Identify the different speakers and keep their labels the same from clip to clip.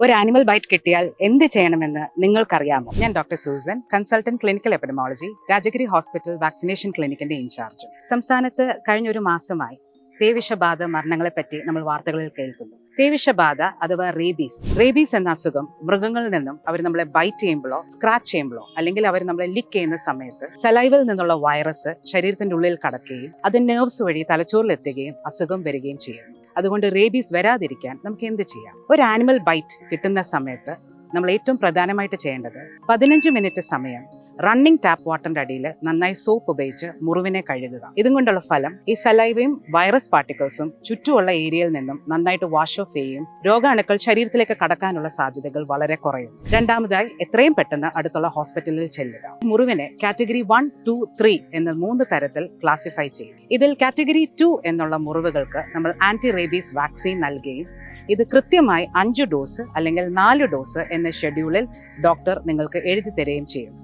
Speaker 1: ഒരു animal byte കിട്ടിയാൽ എന്ത് ചെയ്യണമെന്ന് നിങ്ങൾക്കറിയാമോ? ഞാൻ doctor Susan consultant clinical epidemiology Rajagiri hospital vaccination ക്ലിനിക്കിന്റെ ഇൻചാർജും സംസ്ഥാനത്ത് കഴിഞ്ഞ ഒരു മാസമായി പേവിഷബാധ മരണങ്ങളെപ്പറ്റി നമ്മൾ വാർത്തകളിൽ കേൾക്കുന്നു. പേവിഷബാധ അഥവാ റേബീസ് റേബീസ് എന്ന അസുഖം മൃഗങ്ങളിൽ നിന്നും അവർ നമ്മളെ ബൈറ്റ് ചെയ്യുമ്പോഴോ സ്ക്രാച്ച് ചെയ്യുമ്പോഴോ അല്ലെങ്കിൽ അവർ നമ്മളെ ലിക്ക് ചെയ്യുന്ന സമയത്ത് സലൈവിൽ നിന്നുള്ള വൈറസ് ശരീരത്തിന്റെ ഉള്ളിൽ കടക്കുകയും അത് നെർവ്സ് വഴി തലച്ചോറിൽ എത്തുകയും അസുഖം വരികയും ചെയ്യുന്നു. അതുകൊണ്ട് റേബീസ് വരാതിരിക്കാൻ നമുക്ക് എന്ത് ചെയ്യാം? ഒരു ആനിമൽ ബൈറ്റ് കിട്ടുന്ന സമയത്ത് നമ്മൾ ഏറ്റവും പ്രധാനമായിട്ട് ചെയ്യേണ്ടത് പതിനഞ്ച് മിനിറ്റ് സമയം റണ്ണിംഗ് ടാപ്പ് വാട്ടറിന്റെ അടിയിൽ നന്നായി സോപ്പ് ഉപയോഗിച്ച് മുറിവിനെ കഴുകുക. ഇതും കൊണ്ടുള്ള ഫലം ഈ സലൈവയും വൈറസ് പാർട്ടിക്കിൾസും ചുറ്റുമുള്ള ഏരിയയിൽ നിന്നും നന്നായിട്ട് വാഷ് ഓഫ് ചെയ്യും രോഗാണുക്കൾ ശരീരത്തിലേക്ക് കടക്കാനുള്ള സാധ്യതകൾ വളരെ കുറയും. രണ്ടാമതായി എത്രയും പെട്ടെന്ന് അടുത്തുള്ള ഹോസ്പിറ്റലിൽ ചെല്ലുക. മുറിവിനെ കാറ്റഗറി വൺ ടു ത്രീ എന്ന മൂന്ന് തരത്തിൽ ക്ലാസിഫൈ ചെയ്യും ഇതിൽ കാറ്റഗറി ടു എന്നുള്ള മുറിവുകൾക്ക് നമ്മൾ ആന്റി റേബീസ് വാക്സിൻ നൽകുകയും ഇത് കൃത്യമായി അഞ്ച് ഡോസ് അല്ലെങ്കിൽ നാല് ഡോസ് എന്ന ഷെഡ്യൂളിൽ ഡോക്ടർ നിങ്ങൾക്ക് എഴുതി തരികയും ചെയ്യും.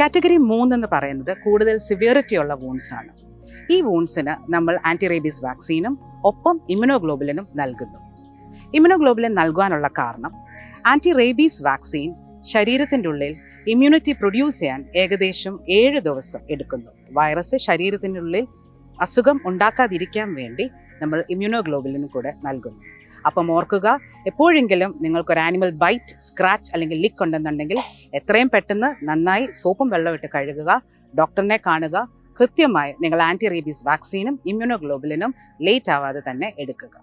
Speaker 1: കാറ്റഗറി മൂന്ന് എന്ന് പറയുന്നത് കൂടുതൽ സിവിയറിറ്റി ഉള്ള വൂൺസ് ആണ്. ഈ വൂൺസിന് നമ്മൾ ആന്റി റേബീസ് വാക്സിനും ഒപ്പം ഇമ്യൂണോഗ്ലോബുലിനും നൽകുന്നു. ഇമ്യൂണോഗ്ലോബുലിൻ നൽകാനുള്ള കാരണം ആന്റി റേബീസ് വാക്സിൻ ശരീരത്തിന്റെ ഉള്ളിൽ ഇമ്മ്യൂണിറ്റി പ്രൊഡ്യൂസ് ചെയ്യാൻ ഏകദേശം ഏഴ് ദിവസം എടുക്കുന്നു. വൈറസ് ശരീരത്തിനുള്ളിൽ അസുഖം ഉണ്ടാക്കാതിരിക്കാൻ വേണ്ടി നമ്മൾ ഇമ്മ്യൂണോഗ്ലോബുലിനും കൂടെ നൽകുന്നു. അപ്പം ഓർക്കുക എപ്പോഴെങ്കിലും നിങ്ങൾക്കൊരു ആനിമൽ ബൈറ്റ് സ്ക്രാച്ച് അല്ലെങ്കിൽ ലിക്ക് ഉണ്ടെന്നുണ്ടെങ്കിൽ എത്രയും പെട്ടെന്ന് നന്നായി സോപ്പും വെള്ളവും ഇട്ട് കഴുകുക ഡോക്ടറിനെ കാണുക കൃത്യമായി നിങ്ങൾ ആന്റി റേബീസ് വാക്സിനും ഇമ്മ്യൂണോഗ്ലോബുലിനും ലേറ്റ് ആവാതെ തന്നെ എടുക്കുക.